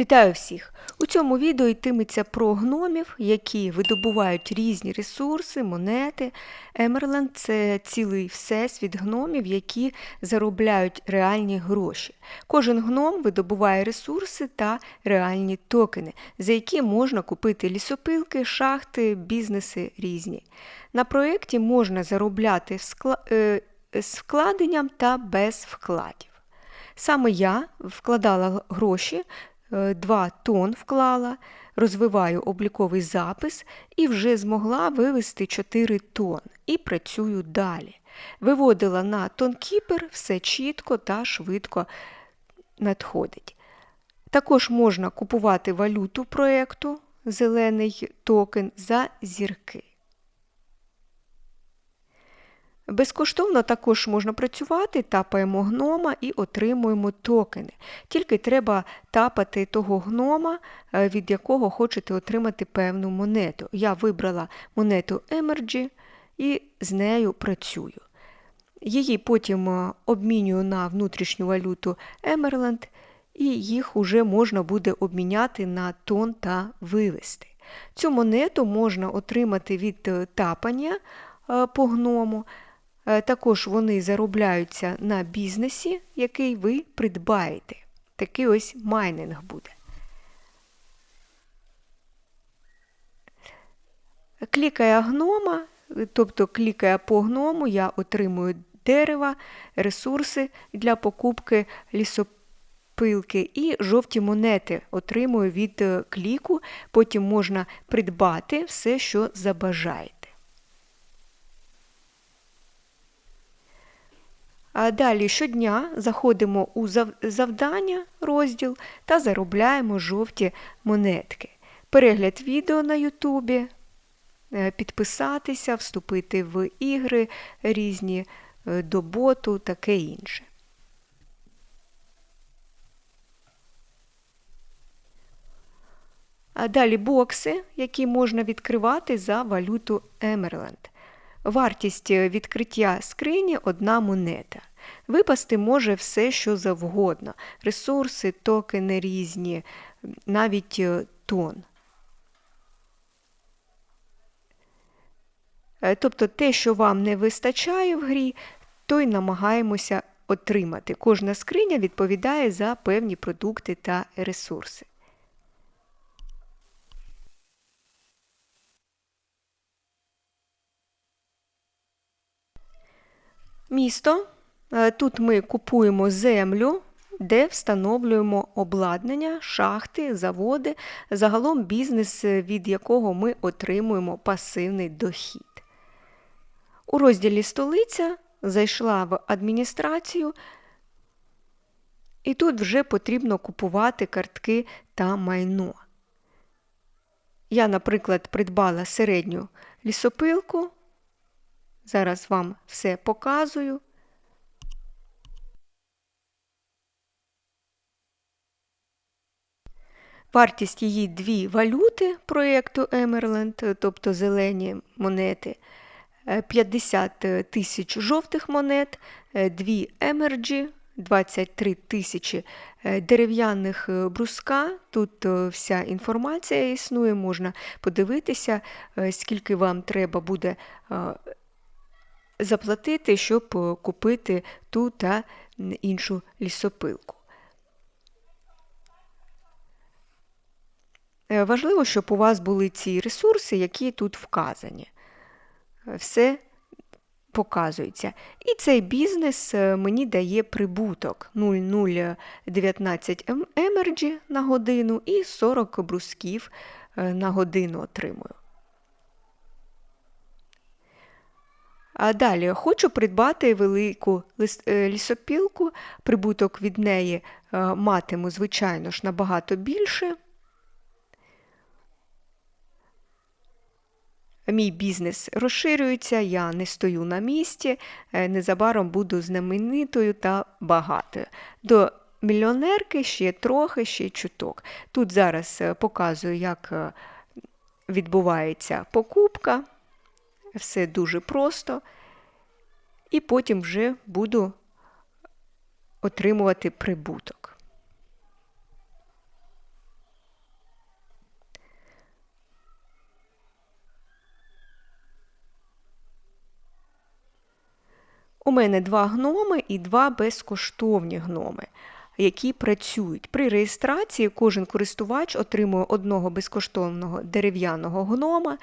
Вітаю всіх! У цьому відео йтиметься про гномів, які видобувають різні ресурси, монети. Емерленд це цілий всесвіт гномів, які заробляють реальні гроші. Кожен гном видобуває ресурси та реальні токени, за які можна купити лісопилки, шахти, бізнеси різні. На проєкті можна заробляти е, з вкладенням та без вкладів. Саме я вкладала гроші, 2 тонн вклала, розвиваю обліковий запис і вже змогла вивести 4 тонн і працюю далі. Виводила на тонкіпер, все чітко та швидко надходить. Також можна купувати валюту проєкту, зелений токен за зірки. Безкоштовно також можна працювати, тапаємо гнома і отримуємо токени. Тільки треба тапати того гнома, е, від якого хочете отримати певну монету. Я вибрала монету Emergy і з нею працюю. Її потім е, обмінюю на внутрішню валюту Emerald, і їх уже можна буде обміняти на тон та вивести. Цю монету можна отримати від е, тапання по гному. Е, Також вони заробляються на бізнесі, який ви придбаєте. Такий ось майнинг буде. Клікає гнома, тобто клікає по гному, я отримую дерева, ресурси для покупки лісопилки і жовті монети отримую від е, кліку. Потім можна придбати все, що забажаєте. А Далі щодня заходимо у завдання, розділ та заробляємо жовті монетки. Перегляд відео на Ютубі, е, підписатися, вступити в ігри різні е, до боту, таке інше. А далі бокси, які можна відкривати за валюту Емерленд. Вартість е, відкриття скрині одна монета. Випасти може все, що завгодно. Ресурси, токени різні, навіть е, тон. Е, Тобто те, що вам не вистачає в грі, то й намагаємося отримати. Кожна скриня відповідає за певні продукти та ресурси. Місто. Е, Тут ми купуємо землю, де встановлюємо обладнання, шахти, заводи, загалом бізнес, е, від якого ми отримуємо пасивний дохід. У розділі столиця зайшла в адміністрацію, і тут вже потрібно купувати картки та майно. Я, наприклад, придбала середню лісопилку. Зараз вам все показую. Вартість її дві валюти проєкту Emerald, тобто зелені монети, е, 50 тисяч жовтих монет, е, дві Emergy, 23 тисячі е, дерев'яних е, бруска. Тут е, вся інформація існує, можна подивитися, е, скільки вам треба буде е, заплатити, щоб е, купити ту та іншу лісопилку. Е, Важливо, щоб у вас були ці ресурси, які тут вказані. Е, Все показується. І цей бізнес мені дає прибуток 0,019 ем- емерджі на годину і 40 брусків на годину отримую. Далі хочу придбати велику е, лісопілку, прибуток від неї е, матиму, звичайно ж, набагато більше. Мій бізнес розширюється, я не стою на місці, е, незабаром буду знаменитою та багатою. До мільйонерки ще трохи, ще чуток. Тут зараз показую, як відбувається покупка все дуже просто, і потім вже буду отримувати прибуток. У мене два гноми і два безкоштовні гноми. Які працюють. При реєстрації кожен користувач отримує одного безкоштовного дерев'яного гнома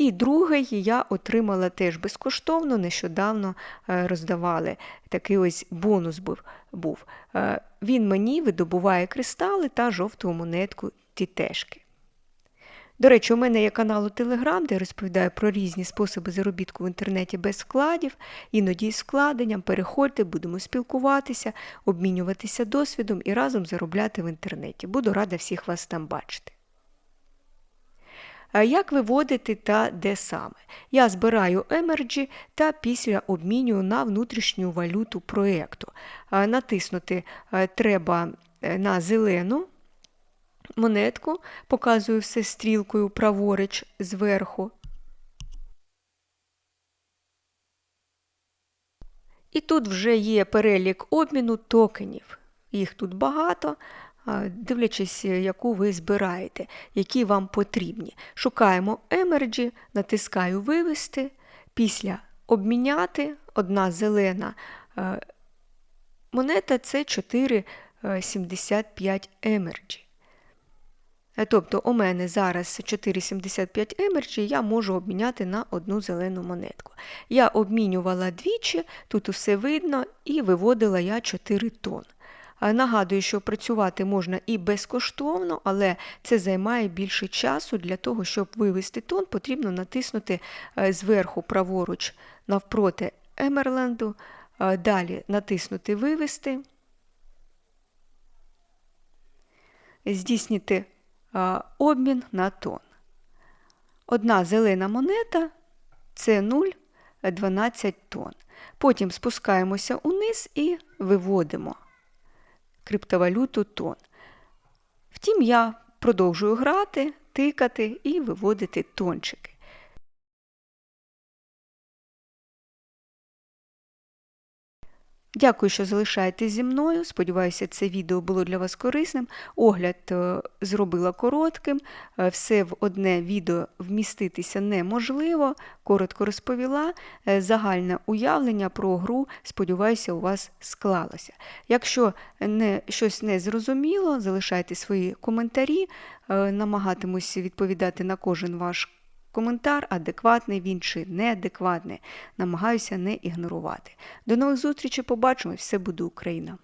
і другий я отримала теж безкоштовно, нещодавно е, роздавали. Такий ось бонус був. Е, Він мені видобуває кристали та жовту монетку тітешки. До речі, у мене є канал у Телеграм, де я розповідаю про різні способи заробітку в інтернеті без вкладів, іноді із вкладенням. Переходьте, будемо спілкуватися, обмінюватися досвідом і разом заробляти в інтернеті. Буду рада всіх вас там бачити. Як виводити та де саме? Я збираю емерджі та після обмінюю на внутрішню валюту проєкту. Натиснути е, треба е, на зелену монетку, показую все стрілкою праворуч зверху. І тут вже є перелік обміну токенів. Їх тут багато, дивлячись, яку ви збираєте, які вам потрібні. Шукаємо емерджі, натискаю Вивести. Після обміняти одна зелена е, монета це 4,75 емерджі. Е, Тобто у мене зараз 4,75 емерджі, я можу обміняти на одну зелену монетку. Я обмінювала двічі, тут усе видно, і виводила я 4 тонн. Е, Нагадую, що працювати можна і безкоштовно, але це займає більше часу. Для того, щоб вивести тон, потрібно натиснути е, зверху праворуч навпроти Емерленду, е, далі натиснути Вивести, здійснити обмін на тон. Одна зелена монета це 0,12 тонн. Потім спускаємося униз і виводимо криптовалюту тон. Втім, я продовжую грати, тикати і виводити тончики. Дякую, що залишаєтесь зі мною. Сподіваюся, це відео було для вас корисним. Огляд е, зробила коротким, е, все в одне відео вміститися неможливо. Коротко розповіла. Е, Загальне уявлення про гру, сподіваюся, у вас склалося. Якщо не, щось не зрозуміло, залишайте свої коментарі, намагатимусь відповідати на кожен ваш Коментар адекватний він чи неадекватний. Намагаюся не ігнорувати. До нових зустрічей, побачимось, все буде Україна!